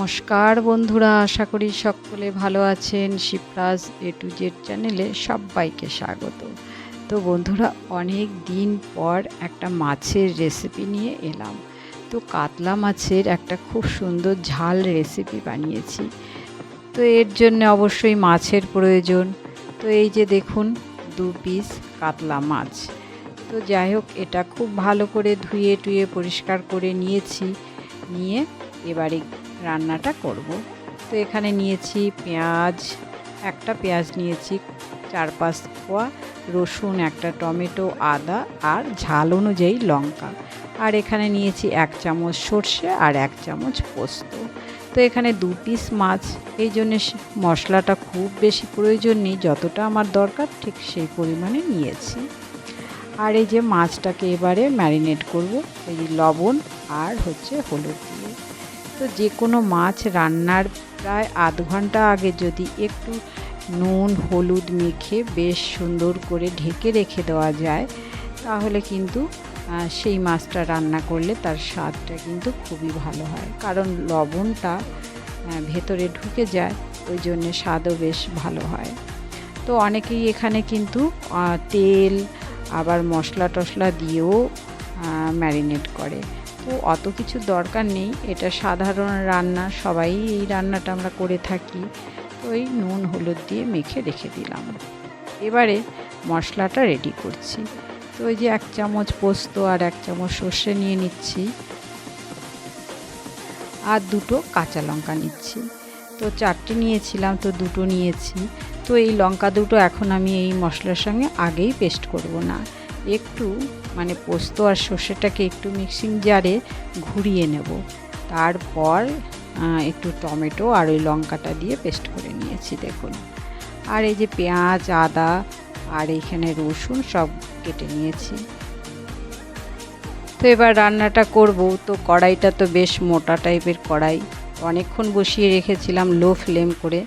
নমস্কার বন্ধুরা, আশা করি সকলে ভালো আছেন। শিবরাজ এ টু জেড চ্যানেলে সবাইকে স্বাগত। তো বন্ধুরা, অনেক দিন পর একটা মাছের রেসিপি নিয়ে এলাম। তো কাতলা মাছের একটা খুব সুন্দর ঝাল রেসিপি বানিয়েছি। তো এর জন্য অবশ্যই মাছের প্রয়োজন। তো এই যে দেখুন, দু পিস কাতলা মাছ। তো যাই হোক, এটা খুব ভালো করে ধুয়ে টুয়ে পরিষ্কার করে নিয়েছি। নিয়ে এবারে রান্নাটা করব। তো এখানে নিয়েছি পেঁয়াজ, একটা পেঁয়াজ নিয়েছি, চার পাঁচ কোয়া রসুন, একটা টমেটো, আদা আর ঝাল অনুযায়ী লঙ্কা। আর এখানে নিয়েছি এক চামচ সর্ষে আর এক চামচ পোস্ত। তো এখানে দু পিস মাছ। এই জন্যে মশলাটা খুব বেশি প্রয়োজন নেই, যতটা আমার দরকার ঠিক সেই পরিমাণে নিয়েছি। আর এই যে মাছটাকে এবারে ম্যারিনেট করব, এই লবণ আর হচ্ছে হলুদ দিয়ে। তো যে কোনো মাছ রান্নার প্রায় আধ ঘণ্টা আগে যদি একটু নুন, হলুদ মেখে বেশ সুন্দর করে ঢেকে রেখে দেওয়া যায়, তাহলে কিন্তু সেই মাছটা রান্না করলে তার স্বাদটা কিন্তু খুবই ভালো হয়। কারণ লবণটা ভেতরে ঢুকে যায়, ওই জন্যে স্বাদও বেশ ভালো হয়। তো অনেকেই এখানে কিন্তু তেল, আবার মশলা টশলা দিয়েও ম্যারিনেট করে। তো অত কিছু দরকার নেই। এটা সাধারণ রান্না, সবাই এই রান্নাটা আমরা করে থাকি। তো ওই নুন, হলুদ দিয়ে মেখে রেখে দিলাম। এবারে মশলাটা রেডি করছি। তো ওই যে এক চামচ পোস্ত আর এক চামচ সর্ষে নিয়ে নিচ্ছি। আর দুটো কাঁচা লঙ্কা নিচ্ছি। তো চারটে নিয়েছিলাম, তো দুটো নিয়েছি। তো এই লঙ্কা দুটো এখন আমি এই মশলার সঙ্গে আগেই পেস্ট করব না। একটু মানে পোস্ত আর সর্ষেটাকে একটু মিক্সিং জারে ঘুরিয়ে নেব। তারপর একটু টমেটো আর ওই লঙ্কাটা দিয়ে পেস্ট করে নিয়েছি, দেখুন। আর এই যে পেঁয়াজ, আদা আর এইখানে রসুন সব কেটে নিয়েছি। তো এবার রান্নাটা করব। তো কড়াইটা তো বেশ মোটা টাইপের কড়াই। অনেকক্ষণ বসিয়ে রেখেছিলাম লো ফ্লেম করে।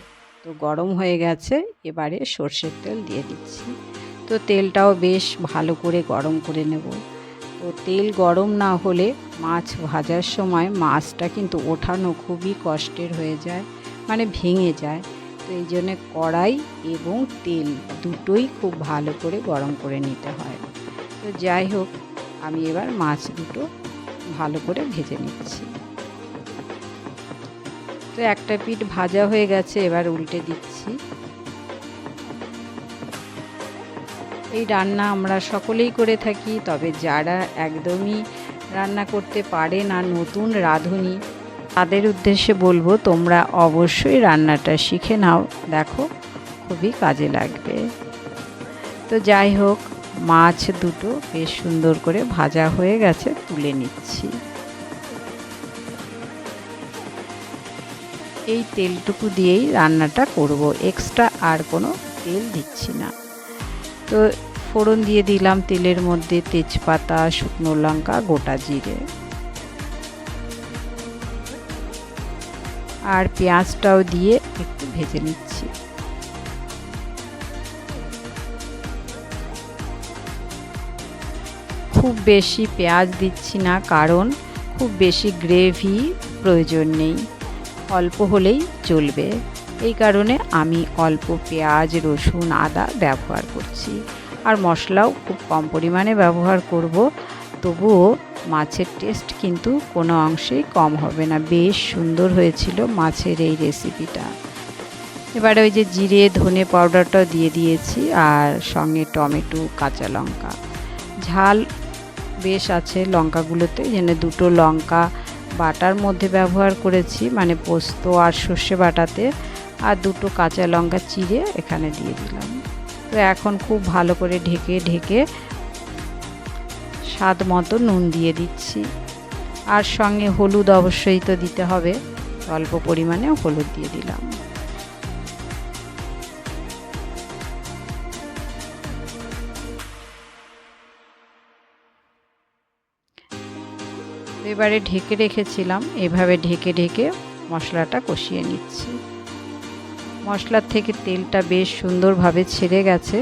তো গরম হয়ে গেছে, এবারে সর্ষের তেল দিয়ে দিচ্ছি। তো তেলটাও বেশ ভালো করে গরম করে নেব। তো তেল গরম না হলে মাছ ভাজার সময় মাছটা কিন্তু ওঠানো খুবই কষ্টের হয়ে যায় মানে ভেঙে যায়। তো এই জন্যে কড়াই এবং তেল দুটোই খুব ভালো করে গরম করে নিতে হয়। তো যাই হোক, আমি এবার মাছ দুটো ভালো করে ভেজে নিচ্ছি। তো একটা পিঠ ভাজা হয়ে গেছে, এবার উল্টে দিচ্ছি। এই রান্না আমরা সকলেই করে থাকি, তবে যারা একদমই রান্না করতে পারে না, নতুন রাঁধুনি, তাদের উদ্দেশ্যে বলব তোমরা অবশ্যই রান্নাটা শিখে নাও। দেখো, খুবই কাজে লাগবে। তো যাই হোক, মাছ দুটো বেশ সুন্দর করে ভাজা হয়ে গেছে, তুলে নিচ্ছি। এই তেলটুকু দিয়েই রান্নাটা করব। এক্সট্রা আর কোনো তেল দিচ্ছি না। তো ফোড়ন দিয়ে দিলাম তেলের মধ্যে তেজপাতা, শুকনো লঙ্কা, গোটা জিরে। আর পেঁয়াজটাও দিয়ে একটু ভেজে নিচ্ছি। খুব বেশি পেঁয়াজ দিচ্ছি না, কারণ খুব বেশি গ্রেভি প্রয়োজন নেই। অল্প হলেই চলবে। এই কারণে আমি অল্প পেঁয়াজ, রসুন, আদা ব্যবহার করছি। আর মশলাও খুব কম পরিমাণে ব্যবহার করব। তবুও মাছের টেস্ট কিন্তু কোনো অংশেই কম হবে না। বেশ সুন্দর হয়েছিল মাছের এই রেসিপিটা এবারে ওই যে জিরে, ধনে পাউডারটাও দিয়ে দিয়েছি আর সঙ্গে টমেটো, কাঁচা লঙ্কা। ঝাল বেশ আছে লঙ্কাগুলোতে, যেন দুটো লঙ্কা বাটার মধ্যে ব্যবহার করেছি। মানে পোস্ত আর সর্ষে বাটাতে আর দুটো কাঁচা লঙ্কা চিড়ে এখানে দিয়ে দিলাম। তো এখন খুব ভালো করে ঢেকে ঢেকে স্বাদ মতো নুন দিয়ে দিচ্ছি। আর সঙ্গে হলুদ অবশ্যই তো দিতে হবে, অল্প পরিমাণে হলুদ দিয়ে দিলাম। এবারে ঢেকে রেখেছিলাম, এভাবে ঢেকে ঢেকে মশলাটা কষিয়ে নিচ্ছি। মশলার থেকে তেলটা বেশ সুন্দরভাবে ছেড়ে গেছে।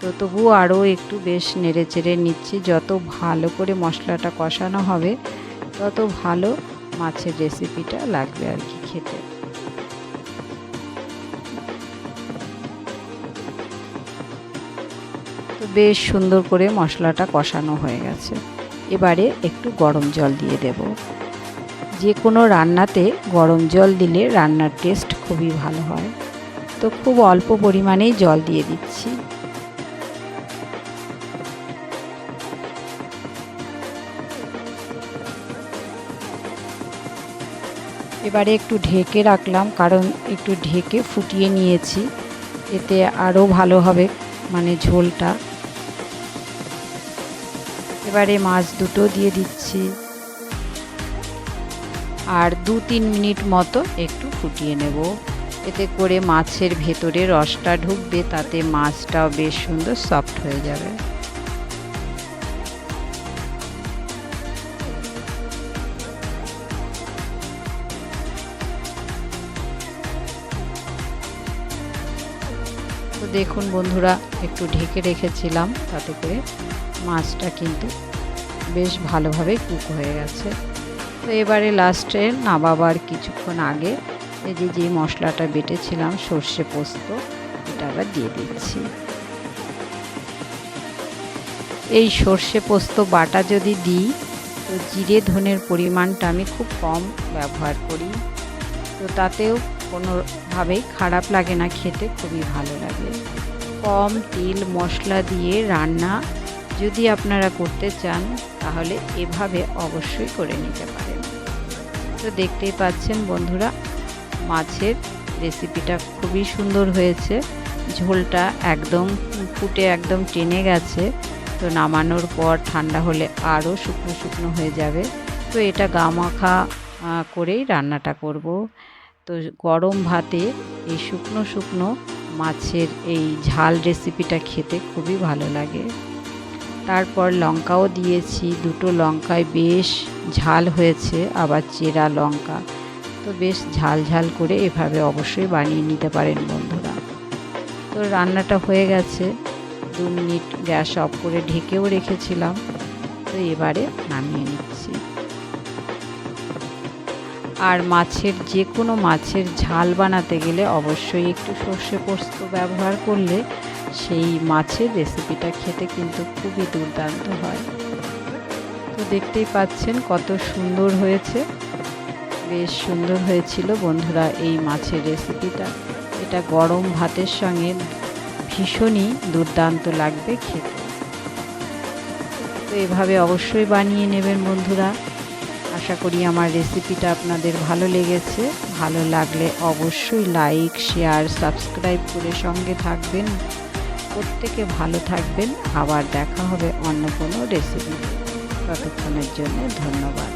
তো তবুও আরও একটু বেশ নেড়ে চেড়ে নিচ্ছি। যত ভালো করে মশলাটা কষানো হবে, তত ভালো মাছের রেসিপিটা লাগবে আর কি খেতে। তো বেশ সুন্দর করে মশলাটা কষানো হয়ে গেছে। এবারে একটু গরম জল দিয়ে দেব। যে কোনো রান্নাতে গরম জল দিলে রান্নার টেস্ট খুবই ভালো হয়। তো খুব অল্প পরিমাণেই জল দিয়ে দিচ্ছি। এবারে একটু ঢেকে রাখলাম, কারণ একটু ঢেকে ফুটিয়ে নিয়েছি। এতে আরও ভালো হবে মানে ঝোলটা। এবারে মাছ দুটো দিয়ে দিচ্ছি। আর দু তিন মিনিট মতো একটু ফুটিয়ে নেব। এতে করে মাছের ভেতরে রসটা ঢুকবে, তাতে মাছটাও বেশ সুন্দর সফট হয়ে যাবে। তো দেখুন বন্ধুরা, একটু ঢেকে রেখেছিলাম, তাতে করে মাছটা কিন্তু বেশ ভালোভাবে কুক হয়ে গেছে। তো এবারে লাস্টে নামাবার কিছুক্ষণ আগে এই যে যে মশলাটা বেটেছিলাম, সর্ষে পোস্ত, এটা আবার দিয়ে দিচ্ছি। এই সর্ষে পোস্ত বাটা যদি দিই, তো জিরে ধনের পরিমাণটা আমি খুব কম ব্যবহার করি। তো তাতেও কোনোভাবেই খারাপ লাগে না, খেতে খুবই ভালো লাগে। কম তেল মশলা দিয়ে রান্না যদি আপনারা করতে চান, তাহলে এভাবে অবশ্যই করে নিতে পারেন। তো দেখতেই পাচ্ছেন বন্ধুরা মাছের রেসিপিটা খুবই সুন্দর হয়েছে। ঝোলটা একদম ফুটে একদম টেনে গেছে। তো নামানোর পর ঠান্ডা হলে আরও শুকনো শুকনো হয়ে যাবে। তো এটা গামাখা করেই রান্নাটা করব। তো গরম ভাতে এই শুকনো শুকনো মাছের এই ঝাল রেসিপিটা খেতে খুবই ভালো লাগে। তারপর লঙ্কাও দিয়েছি। দুটো লঙ্কায় বেশ ঝাল হয়েছে। আবার চেরা লঙ্কা। তো বেশ ঝাল ঝাল করে এভাবে অবশ্যই বানিয়ে নিতে পারেন বন্ধুরা। তো রান্নাটা হয়ে গেছে। দু মিনিট গ্যাস অফ করে ঢেকেও রেখেছিলাম। তো এবারে নামিয়ে নিচ্ছি। আর মাছের যে কোনো মাছের ঝাল বানাতে গেলে অবশ্যই একটু সর্ষে পোস্ত ব্যবহার করলে সেই মাছের রেসিপিটা খেতে কিন্তু খুবই দুর্দান্ত হয়। তো দেখতেই পাচ্ছেন কত সুন্দর হয়েছে। বেশ সুন্দর হয়েছিল। বন্ধুরা, এই মাছের রেসিপিটা এটা গরম ভাতের সঙ্গে ভীষণই দুর্দান্ত লাগবে খেতে। তো এভাবে অবশ্যই বানিয়ে নেবেন বন্ধুরা। আশা করি আমার রেসিপিটা আপনাদের ভালো লেগেছে। ভালো লাগলে অবশ্যই লাইক শেয়ার সাবস্ক্রাইব করে সঙ্গে থাকবেন। প্রত্যেকে ভালো থাকবেন। আবার দেখা হবে অন্য কোনো রেসিপি ততক্ষণের জন্য ধন্যবাদ।